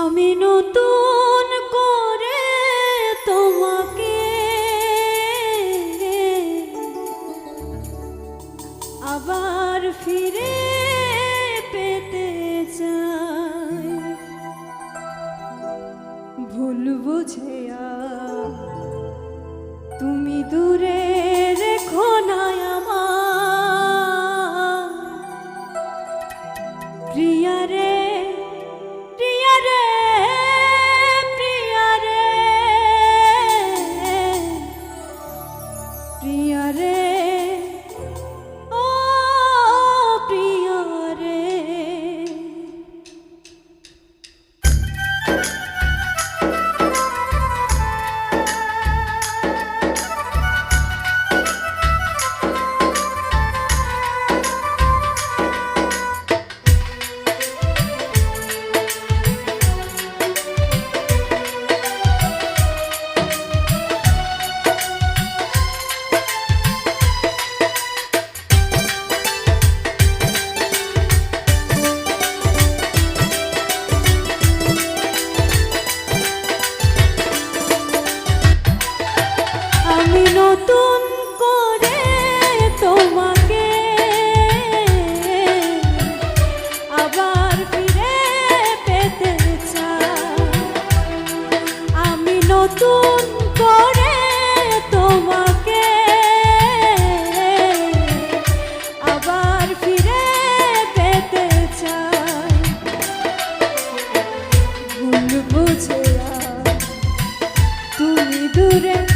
আমি নতুন করে তোমাকে আবার ফিরে পেতে চাই। ভুল বুঝে তুমি দূরে रे güldüren